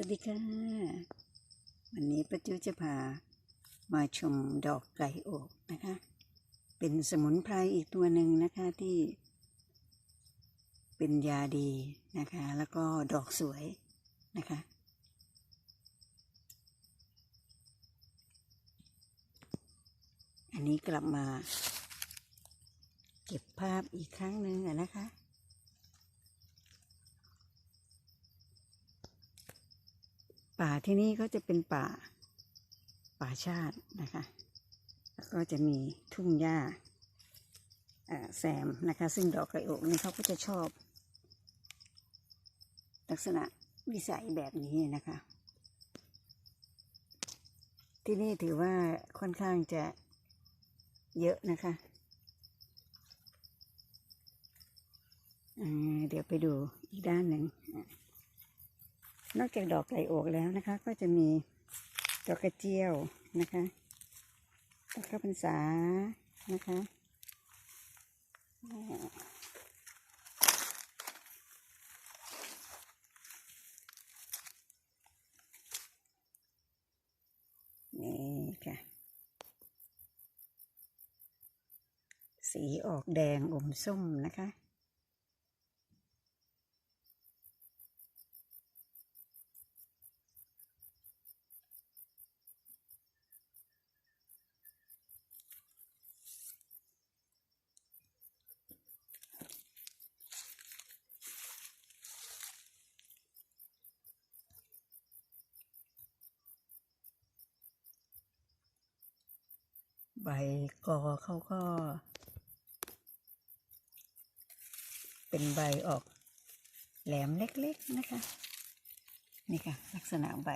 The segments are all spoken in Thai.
สวัสดีค่ะ วันนี้ป้าจูจะพามาชมดอกไก่อกนะคะ เป็นสมุนไพรอีกตัวหนึ่งนะคะที่ เป็นยาดีนะคะ แล้วก็ดอกสวยนะคะ อันนี้กลับมา เก็บภาพอีกครั้งหนึ่งนะคะ ป่าที่นี่ก็จะเป็นป่า ป่าชาตินะคะ แล้วก็จะมีทุ่งหญ้าแซมนะคะ ซึ่งดอกไก่อกนี่เขาก็จะชอบ ลักษณะวิสัยแบบนี้นะคะ ที่นี่ถือว่าค่อนข้างจะเยอะนะคะเดี๋ยวไปดูอีกด้านหนึ่ง นอกจากดอกไก่อกแล้วนะคะ ก็จะมีดอกกระเจียวนะคะดอกข้าวพรรษานะคะนี่ค่ะ สีออกแดงอมส้มนะคะ ใบกอเขาก็ เป็นใบออกแหลมเล็กๆนะคะ นี่ค่ะ ลักษณะใบ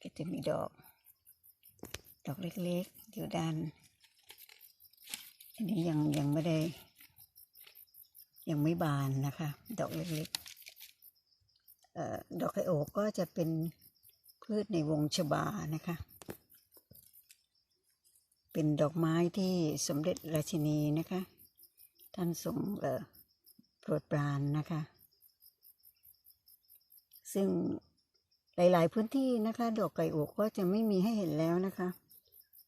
ก็จะมีดอก ดอกเล็กๆ อยู่ด้าน อันนี้ยังยังไม่ได้ ยังไม่บานนะคะ ดอกเล็กๆดอกไคโอกก็จะเป็นพืชในวงชบานะคะ เป็นดอกไม้ที่สมเด็จราชินีนะคะ ท่านทรงโปรดปรานนะคะ ซึ่งหลาย ๆ พื้นที่นะคะ ดอกไก่อกก็จะไม่มีให้เห็นแล้วนะคะ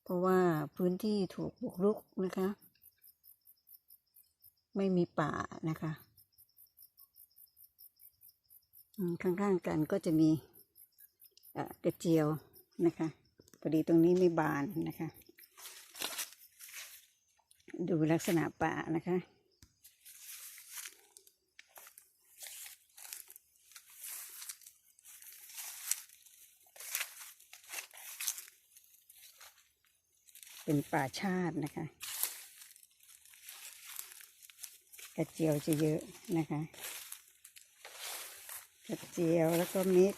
เพราะว่าพื้นที่ถูกบุกรุกนะคะ ไม่มีป่านะคะข้างๆกันก็จะมีกระเจียวนะคะพอดีตรงนี้ไม่บานนะคะ ดูลักษณะป่านะคะ เป็นป่าชาตินะคะ กระเจียวจะเยอะนะคะ กระเจียวแล้วก็ม็ด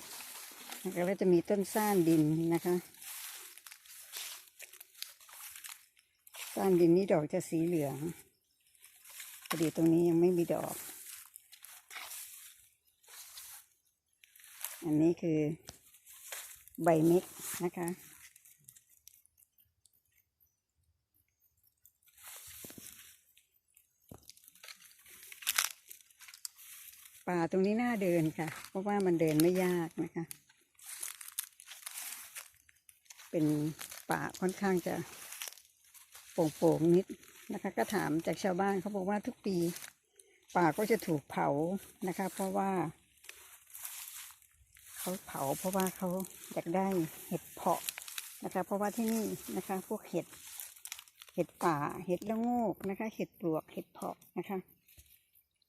นะคะแล้วจะมีต้นซ่านดินนะคะซ่านดินนี้ดอกจะสีเหลืองพอดีตรงนี้ยังไม่มีดอก อันนี้คือใบเม็กนะคะ ป่าตรงนี้น่าเดินค่ะ เพราะว่ามันเดินไม่ยากนะคะ เป็นป่าค่อนข้างจะโป่งๆนิดนะคะ ก็ถามจากชาวบ้านเขาบอกว่าทุกปี ป่าก็จะถูกเผานะคะ เพราะว่าเขาเผาเพราะว่าเขาอยากได้เห็ดเพาะนะคะ เพราะว่าที่นี่นะคะ พวกเห็ด เห็ดป่า เห็ดละโงกนะคะ เห็ดปลวก เห็ดเพาะนะคะ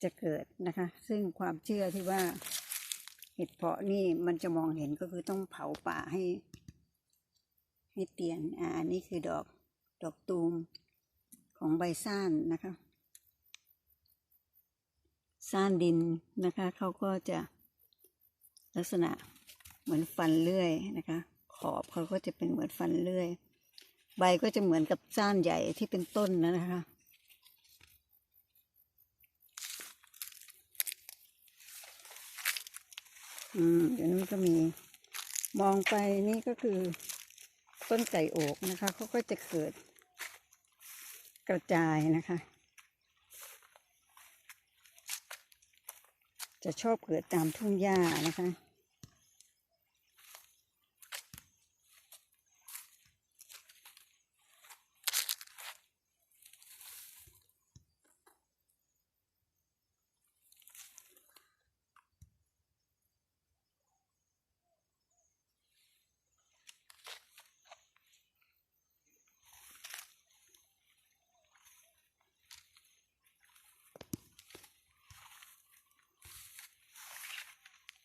จะเกิดนะคะ ซึ่งความเชื่อที่ว่าเห็ดเพาะนี่มันจะมองเห็นก็คือต้องเผาป่าให้ ให้เตียนอ่าอันนี้คือดอกดอกตูมของใบซ่านนะคะซ่านดินนะคะเขาก็จะลักษณะเหมือนฟันเลื่อยนะคะ ขอบเขาก็จะเป็นเหมือนฟันเลื่อย ใบก็จะเหมือนกับซ่านใหญ่ที่เป็นต้นนะนะคะ อืมเดี๋ยวนี้ก็มี มองไปนี่ก็คือ ต้นไก่โอกนะคะเขาก็จะเกิด กระจายนะคะ จะชอบเกิดตามทุ่งหญ้านะคะ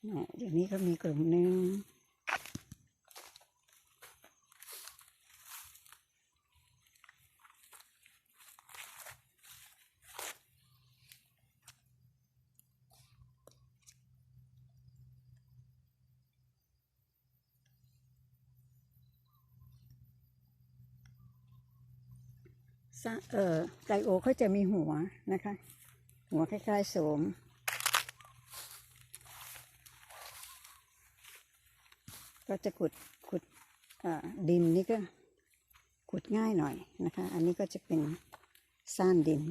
เนี่ยเดี๋ยวนี้ก็มีกลุ่มหนึ่งสะเอ่อไกโอเขาจะมีหัวนะคะ หัวคล้ายๆโสม ก็จะขุดขุดดินนี่ก็ขุดง่ายหน่อยนะคะ อันนี้ก็จะเป็นซ่านดิน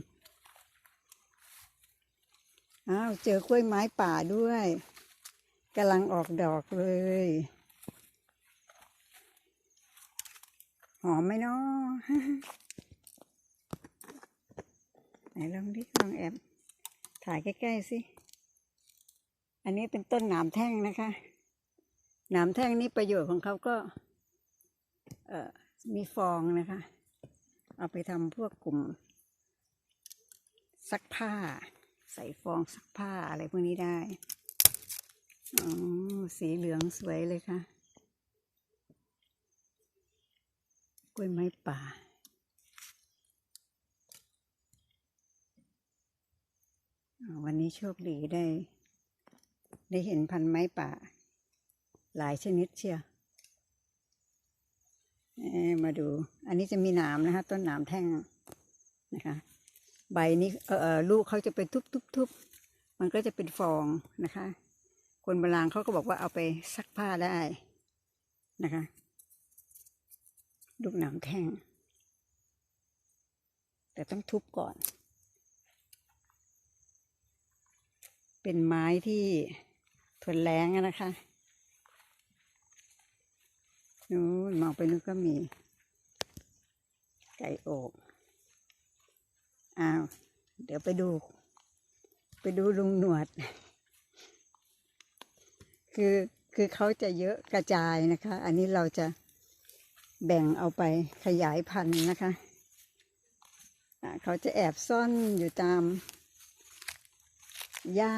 อ้าวเจอกล้วยไม้ป่าด้วยกำลังออกดอกเลย หอมไหมเนาะไหนลองดิลองแอบถ่ายใกล้ ๆ สิ อันนี้เป็นต้นหนามแท่งนะคะ หนามแท่งนี้ประโยชน์ของเขาก็มีฟองนะคะ เอาไปทำพวกกลุ่ม ซักผ้า ใส่ฟองซักผ้าอะไรพวกนี้ได้อ๋อสีเหลืองสวยเลยค่ะ กล้วยไม้ป่าอ่าวันนี้โชคดีได้ ได้เห็นพันธุ์ไม้ป่า หลายชนิดเชียวมาดู อันนี้จะมีหนามนะคะ ต้นหนามแท่งนะคะ ใบนี้เออเออลูกเขาจะไปทุบทุบทุบมันก็จะเป็นฟองนะคะ คนโบราณเขาก็บอกว่าเอาไปซักผ้าได้นะคะ ลูกหนามแท่ง แต่ต้องทุบก่อน เป็นไม้ที่ทนแรงนะคะ นู้นมองไปนู้นก็มี ไก่โอกอ้าว เดี๋ยวไปดู ไปดูลุงหนวด คือคือเขาจะเยอะกระจายนะคะ อันนี้เราจะแบ่งเอาไปขยายพันธุ์นะคะ เขาจะแอบซ่อนอยู่ตามหญ้า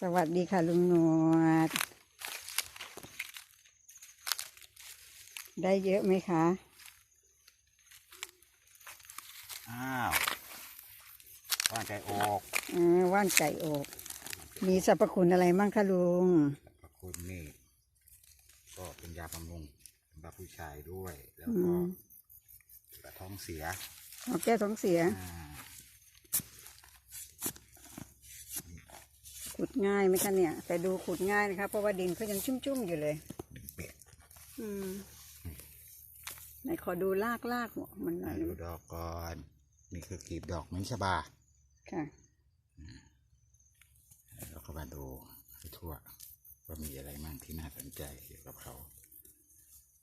สวัสดีค่ะลุงหนวด ได้เยอะไหมคะ อ้าวว่านใจออกเออว่านไก่อก มีสรรพคุณอะไรมั่งคะลุงพระคุณนี่ก็เป็นยาบำรุงสำหรับผู้ชายด้วย แล้วอืก็มกระท้องเสียออกแก้ท้องเสีย อ่า ขุดง่ายไหมคะเนี่ย แต่ดูขุดง่ายนะคะเพราะว่าดินเขายังชุ่มๆอยู่เลยเป็ดอืมไหนขอดูลากลากๆมันหน่มาอยดูดอกก่อนนี่คือกลีบดอกมิ้นชบาค่ะแล้วก็มาดูให้ทั่วว่ามีอะไรมั่งที่น่าสนใจเกี่ยวกับเขา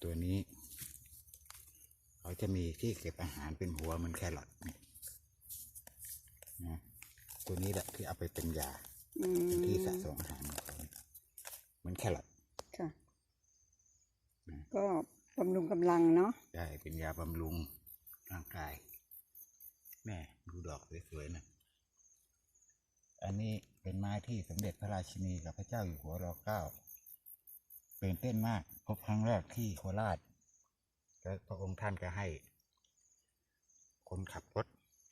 ตัวนี้ เขาจะมีที่เก็บอาหารเป็นหัวเหมันแครอทนี่นะตัวนี้แหละที่เอาไปเป็นยาอืเป็น ที่สะมสมอาหารของเขาเหมือนแครอทค่ะอืมก็บำรุงกำลังเนาะได้เป็นยาบำรุงร่างกาย แม่ดูดอกสวยๆนะอันนี้เป็นไม้ที่สมเด็จพระราชินีกับพระเจ้าอยู่หัวรอเก้าเป็นเต้นมาก พบครั้งแรกที่โคราชแล้วพระองค์ท่านก็ให้ คนขับรถ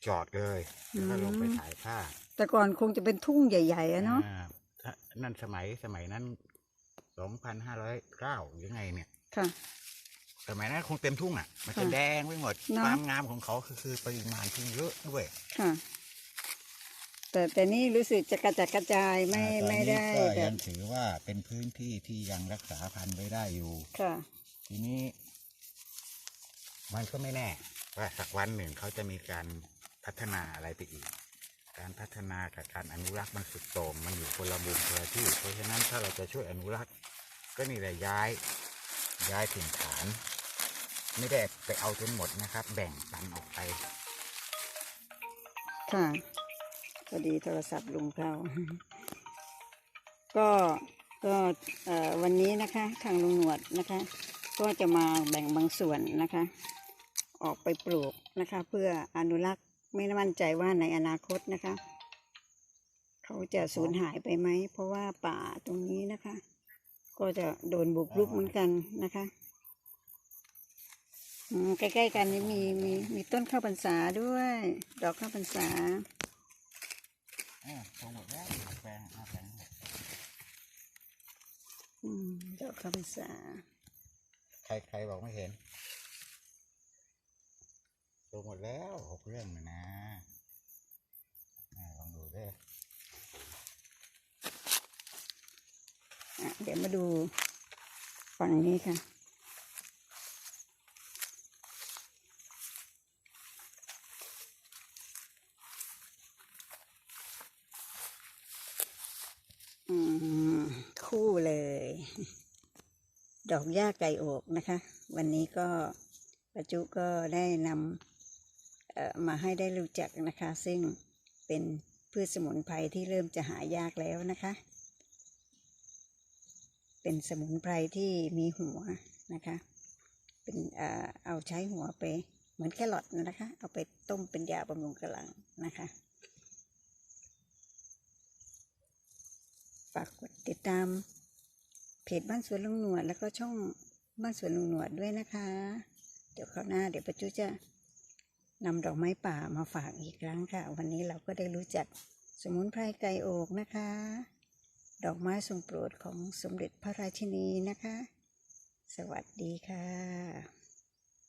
จอดเลย แล้วก็ลงไปถ่ายภาพ แต่ก่อนคงจะเป็นทุ่งใหญ่ๆอะเนาะอ่ถ้านั่นสมัยสมัยนั้นสองพันห้าร้อยเก้ายังไงเนี่ย ค่ะ สมัยนั้นคงเต็มทุ่งอะ มันจะค่ะแดงไปหมดเนอะ ความงามของเขาคือคือปริมาณที่เยอะด้วยค่ะ แต่แต่นี่รู้สึกจะกระจัดกระจายไม่อ่าตอนไม่นี้ได้ก็แบยับงถือว่าเป็นพื้นที่ที่ยังรักษาพันธุ์ไว้ได้อยู่ ค่ะ ทีนี้ มันก็ไม่แน่ ว่าสักวันหนึ่งเขาจะมีการพัฒนาอะไรไปอีก การพัฒนากับการอนุรักษ์มันสุดโต่งมันอยู่คนละมุมคนละที่ เพราะฉะนั้นถ้าเราจะช่วยอนุรักษ์ก็นี่แหละย้ายย้ายถิ่นฐาน ไม่ได้ไปเอาจนหมดนะครับ แบ่งปันออกไป ค่ะพอดีโทรศัพท์ลุงเขาก็ก็วันนี้นะคะทางลุงหนวดนะคะ ก็จะมาแบ่งบางส่วนนะคะ ออกไปปลูกนะคะ เพื่ออนุรักษ์ ไม่มั่นใจว่าในอนาคตนะคะ เขาจะสูญหายไปไหม เพราะว่าป่าตรงนี้นะคะ ก็จะโดนบุกรุกเหมือนกันนะคะอืมใกล้ๆกันนี้มีมีมีต้นข้าวพรรษาด้วย ดอกข้าวพรรษาเออตรงหมดแล้วแปลงอะแปลงอืมดอกข้าวพรรษา ใครใครบอกไม่เห็น ตรงหมดแล้วหกเรื่องเลยนะลองดูด้วยเดี๋ยวมาดูฝั่งนี้ค่ะอืมคู่เลย ดอกหญ้าไก่โอกนะคะ วันนี้ก็ประจุก็ได้นำ มาให้ได้รู้จักนะคะ ซึ่งเป็นพืชสมุนไพรที่เริ่มจะหายากแล้วนะคะ เป็นสมุนไพรที่มีหัวนะคะ เป็นเออเอาใช้หัวไปเหมือนแครอทนะคะ เอาไปต้มเป็นยาบำรุงกระหลังนะคะฝากกดติดตามเพจบ้านสวนลุงหนวด แล้วก็ช่องบ้านสวนลุงหนวดด้วยนะคะ เดี๋ยวคราวหน้าเดี๋ยวประจุจะ นำดอกไม้ป่ามาฝากอีกครั้งค่ะ วันนี้เราก็ได้รู้จักสมุนไพรไก่โอกนะคะ ดอกไม้ทรงโปรดของสมเด็จพระราชินีนะคะ สวัสดีค่ะ